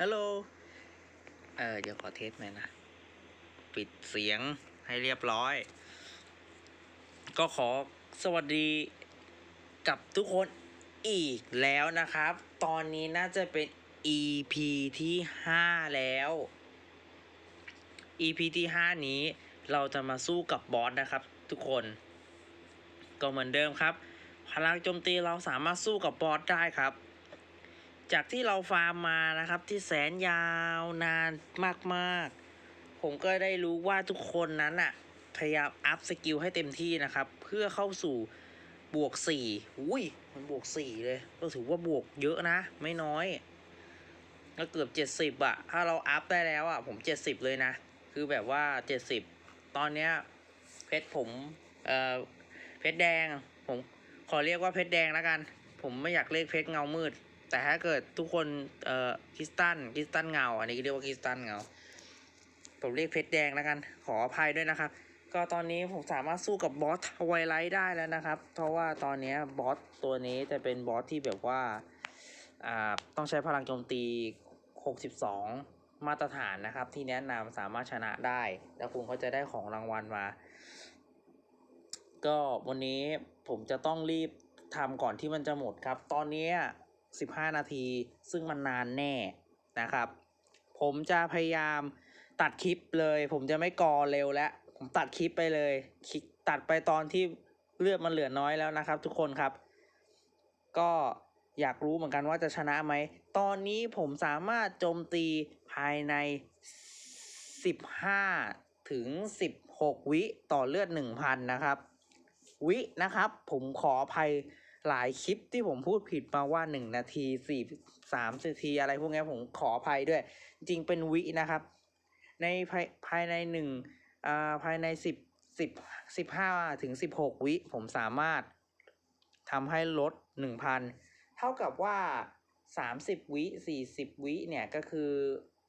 ฮัลโหล เออเดี๋ยวขอเทสหน่อยนะ ปิดเสียงให้เรียบร้อย ก็ขอสวัสดีกับทุกคนอีกแล้วนะครับ ตอนนี้น่าจะเป็น EP ที่ 5 แล้ว EP ที่ 5 นี้เราจะมาสู้กับบอสนะครับ ทุกคน ก็เหมือนเดิมครับ พลังโจมตีเราสามารถสู้กับบอสได้ครับ จากที่เราฟาร์มมานะครับที่แสนยาวนานมากๆ ผมก็ได้รู้ว่าทุกคนนั้นอะพยายามอัพสกิลให้เต็มที่นะครับ เพื่อเข้าสู่บวกสี่อุ้ย มันบวกสี่เลย ก็ถือว่าบวกเยอะนะ ไม่น้อยก็เกือบเจ็ดสิบอะถ้าเราอัพได้แล้วอะผมเจ็ดสิบเลยนะ คือแบบว่าเจ็ดสิบตอนเนี้ยเพชรผมเอ่อเพชรแดง ผมขอเรียกว่าเพชรแดงแล้วกัน ผมไม่อยากเรียกเพชรเงามืด แต่ถ้าเกิดทุกคนเอ่อคริสตันคริสตันเงา อันนี้เรียกว่าคริสตันเงา ผมเรียกเพชรแดงแล้วกัน ขออภัยด้วยนะครับ ก็ตอนนี้ผมสามารถสู้กับบอสทวายไลท์ได้แล้วนะครับ เพราะว่าตอนนี้บอสตัวนี้จะเป็นบอสที่แบบว่าอ่าต้องใช้พลังโจมตี 62 มาตรฐานนะครับ ที่แนะนำสามารถชนะได้ แล้วคุณก็จะได้ของรางวัลมา ก็วันนี้ผมจะต้องรีบทำก่อนที่มันจะหมดครับ ตอนนี้ 15 นาที ซึ่งมันนานแน่นะครับ ผมจะพยายามตัดคลิปเลย ผมจะไม่กอเร็วแล้วผมตัดคลิปไปเลยคลิปตัดไปตอนที่เลือดมันเหลือน้อยแล้วนะครับ ทุกคนครับ ก็อยากรู้เหมือนกันว่าจะชนะไหม ตอนนี้ผมสามารถโจมตีภายใน 15 ถึง 16 วิต่อเลือด 1,000 นะครับ วินะครับ ผมขออภัย หลายคลิปที่ผมพูดผิดมาว่า 1 นาที4 3นาทีอะไรพวกนี้ผมขออภัยด้วย จริงเป็นวินะครับ ในภายภายในหนึ่งอ่าภายในสิบสิบสิบห้าถึงสิบหกวิผมสามารถทำให้ลดหนึ่งพันเท่ากับว่าสามสิบวิสี่สิบวิเนี่ยก็คือ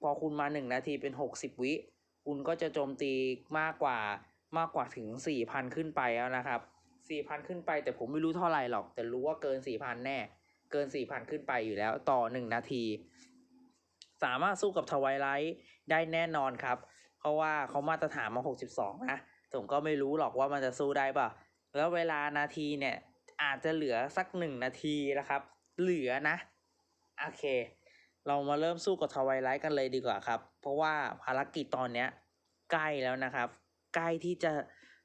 พอคุณมาหนึ่งนาทีเป็นหกสิบวิ คุณก็จะโจมตีมากกว่ามากกว่าถึงสี่พันขึ้นไปแล้วนะครับ สี่พันขึ้นไปแต่ผมไม่รู้เท่าไหร่หรอก แต่รู้ว่าเกินสี่พันแน่ เกินสี่พันขึ้นไปอยู่แล้วต่อหนึ่งนาที สามารถสู้กับทวายไลท์ได้แน่นอนครับ เพราะว่าเขามาตรฐานมา62นะผมก็ไม่รู้หรอกว่ามันจะสู้ได้ป่ะ แล้วเวลานาทีเนี่ย อาจจะเหลือสักหนึ่งนาทีนะครับ เหลือนะ โอเค เรามาเริ่มสู้กับทวายไลท์กันเลยดีกว่าครับ เพราะว่าภารกิจตอนเนี้ยใกล้แล้วนะครับ ใกล้ที่จะ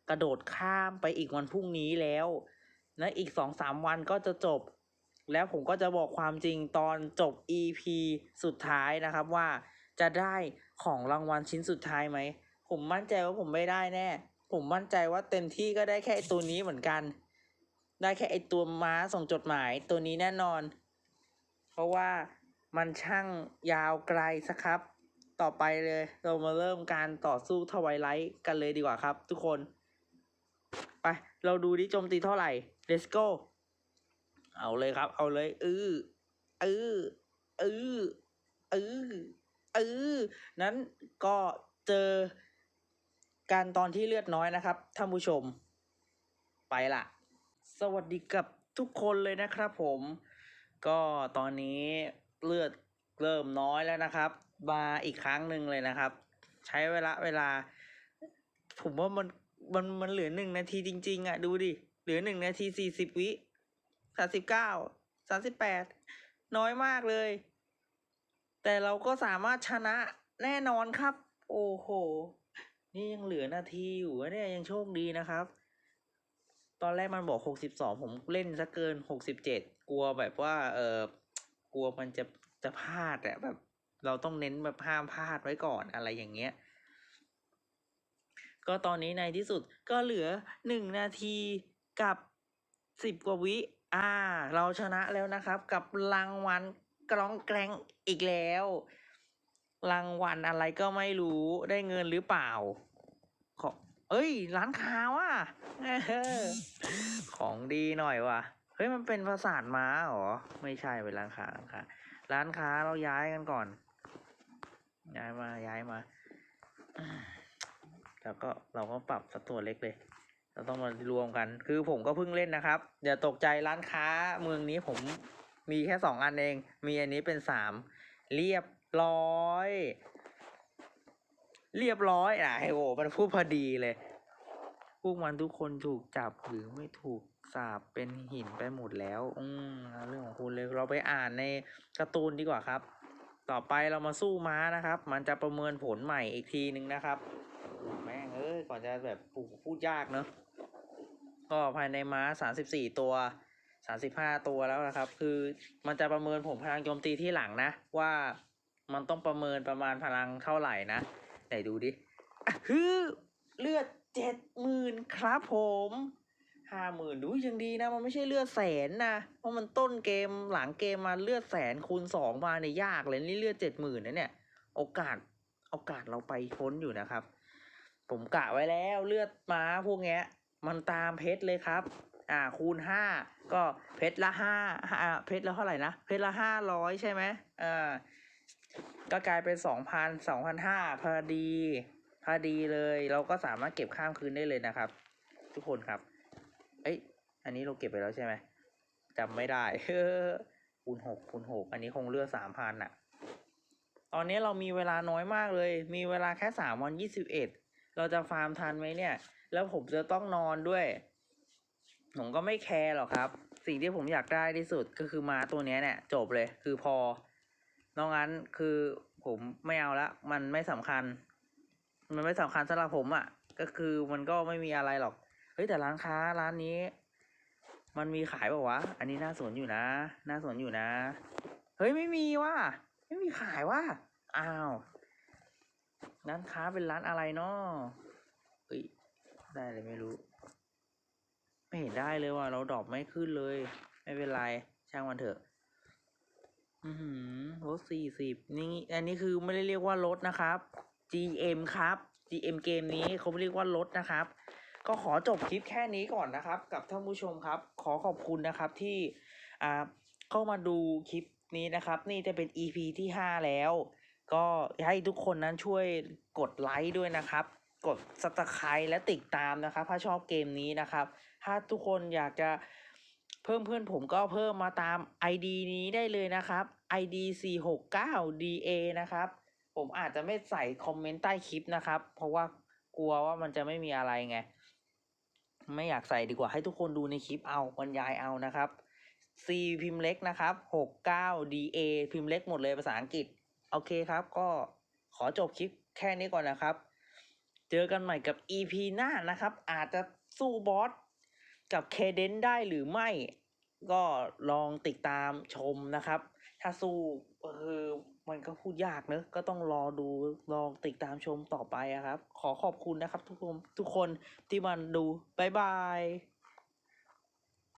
กระโดดข้ามไปอีกวันพรุ่งนี้แล้วและอีกสองสามวันก็จะจบ แล้วผมก็จะบอกความจริงตอนจบ EP สุดท้ายนะครับว่าจะได้ของรางวัลชิ้นสุดท้ายไหม ผมมั่นใจว่าผมไม่ได้แน่ ผมมั่นใจว่าเต็มที่ก็ได้แค่ตัวนี้เหมือนกัน ได้แค่ไอตัวม้าส่งจดหมายตัวนี้แน่นอน เพราะว่ามันช่างยาวไกลสักครับ ต่อไปเลยเรามาเริ่มการต่อสู้ทวายไลท์กันเลยดีกว่าครับ ทุกคน ไปเราดูดิโจมตีเท่าไหร่ let's go เอาเลยครับ เอาเลยเออเออเออเออเออนั้นก็เจอการตอนที่เลือดน้อยนะครับท่านผู้ชม ไปละสวัสดีกับทุกคนเลยนะครับผม ก็ตอนนี้เลือดเริ่มน้อยแล้วนะครับ มาอีกครั้งหนึ่งเลยนะครับ ใช้เวลาเวลา ผมว่ามัน มันมันเหลือหนึ่งนาทีจริง ๆ อะ ดูดิ เหลือหนึ่งนาทีสี่สิบวิสามสิบเก้าสามสิบแปดน้อยมากเลย แต่เราก็สามารถชนะแน่นอนครับ โอ้โห นี่ยังเหลือนาทีอยู่เนี่ยยังโชคดีนะครับ ตอนแรกมันบอกหกสิบสองผมเล่นซะเกินหกสิบเจ็ดกลัวแบบว่า เออกลัวมันจะจะพลาดอะแบบ เราต้องเน้นแบบห้ามพลาดไว้ก่อนอะไรอย่างเงี้ย ก็ตอนนี้ในที่สุดก็เหลือหนึ่งนาทีกับสิบกว่าวิอ่า เราชนะแล้วนะครับ กับรางวัลกรองแกรงอีกแล้ว รางวัลอะไรก็ไม่รู้ได้เงินหรือเปล่า ขอเอ้ย ร้านค้าว่ะของดีหน่อยว่ะเฮ้ยมันเป็นประสาทม้าเหรอ ไม่ใช่เป็นร้านค้าร้านค้าร้านค้าเราย้ายกันก่อน ย้ายมาย้ายมา แล้วก็เราก็ปรับสักตัวนเล็กเลย เราต้องมารวมกัน คือผมก็เพิ่งเล่นนะครับ อย่าตกใจร้านค้าเมืองนี้ผมมีแค่สองอันเอง มีอันนี้เป็นสามเรียบร้อย เรียบร้อยอะไอโหมันพูดพอดีเลย พวกมันทุกคนถูกจับหรือไม่ถูกสาบเป็นหินไปหมดแล้ว อืมเรื่องของคุณเลยเราไปอ่านในการ์ตูนดีกว่าครับ ต่อไปเรามาสู้ม้านะครับ มันจะประเมินผลใหม่อีกทีนึงนะครับแม่ ก่อนจะแบบพูดยากเนอะก็ภายในม้าสามสิบสี่ตัวสามสิบห้าตัวแล้วนะครับ คือมันจะประเมินผลพลังโจมตีที่หลังนะ ว่ามันต้องประเมินประมาณพลังเท่าไหร่นะไหนดูดิฮือเลือดเจ็ดหมื่นครับผมห้าหมื่นดูยังดีนะ มันไม่ใช่เลือดแสนนะเพราะมันต้นเกมหลังเกมมาเลือดแสนคูณสองมาเนี่ยยากเลยนี่เลือดเจ็ดหมื่นนะเนี่ย โอกาสโอกาสเราไปพ้นอยู่นะครับ ผมกะไว้แล้วเลือดม้าพวกเนี้ย มันตามเพชรเลยครับ อ่าคูณห้าก็เพชรละห้าอ่าเพชรละเท่าไหร่นะ เพชรละห้าร้อยใช่ไหมอ่าก็กลายเป็นสองพันสองพันห้าพอดีพอดีเลย เราก็สามารถเก็บข้ามคืนได้เลยนะครับ ทุกคนครับ เอ้ยอันนี้เราเก็บไปแล้วใช่ไหมจำไม่ได้คูณหกคูณหกอันนี้คงเลือกสามพันอะตอนนี้เรามีเวลาน้อยมากเลย มีเวลาแค่สามวันยี่สิบเอ็ด เราจะฟาร์มทันไหมเนี่ย แล้วผมจะต้องนอนด้วย ผมก็ไม่แคร์หรอกครับ สิ่งที่ผมอยากได้ที่สุดก็คือมาตัวนี้เนี่ย จบเลยคือพอนอกนั้นคือผมไม่เอาละ มันไม่สำคัญ มันไม่สำคัญสำหรับผมอะ่ะ ก็คือมันก็ไม่มีอะไรหรอก เฮ้ยแต่ร้านค้าร้านนี้ มันมีขายป่าวะ อันนี้น่าสนอยู่นะ น่าสนอยู่นะ เฮ้ยไม่มีว่ะ ไม่มีขายว่ะ อ้าว ร้านค้าเป็นร้านอะไรเนาะเอ้ยได้เลยไม่รู้ ไม่เห็นได้เลยว่ะเราดรอปไม่ขึ้นเลย ไม่เป็นไร ช่างมันเถอะ อือหือลดสี่สิบนี่ อันนี้คือไม่ได้เรียกว่ารถนะครับ GM ครับ GM เกมนี้เขาไม่เรียกว่ารถนะครับ ก็ขอจบคลิปแค่นี้ก่อนนะครับ กับท่านผู้ชมครับ ขอขอบคุณนะครับที่อ่าเข้ามาดูคลิปนี้นะครับ นี่จะเป็น EP ที่ห้าแล้ว ก็ให้ทุกคนนั้นช่วยกดไลค์ด้วยนะครับ กดส b ไครและติดตามนะครับ ถ้าชอบเกมนี้นะครับ ถ้าทุกคนอยากจะเพิ่มเพื่อนผมก็เพิ่มมาตาม ID นี้ได้เลยนะครับ ID 4 6 9 DA นะครับ ผมอาจจะไม่ใส่คอมเมนต์ใต้คลิปนะครับ เพราะว่ากลัวว่ามันจะไม่มีอะไรไง ไม่อยากใส่ดีกว่าให้ทุกคนดูในคลิปเอาบรรยายเอานะครับ C พิมพ์เล็กนะครับ 69 DA พิมพ์เล็กหมดเลยภาษาอังกฤษ โอเคครับ ก็ขอจบคลิปแค่นี้ก่อนนะครับ เจอกันใหม่กับ EP หน้านะครับ อาจจะสู้บอสกับเคเดนได้หรือไม่ ก็ลองติดตามชมนะครับ ถ้าสู้เออมันก็พูดยากเนอะก็ต้องรอดูลองติดตามชมต่อไปอะครับ ขอขอบคุณนะครับ ทุกคนทุกคนที่มาดู บ๊ายบาย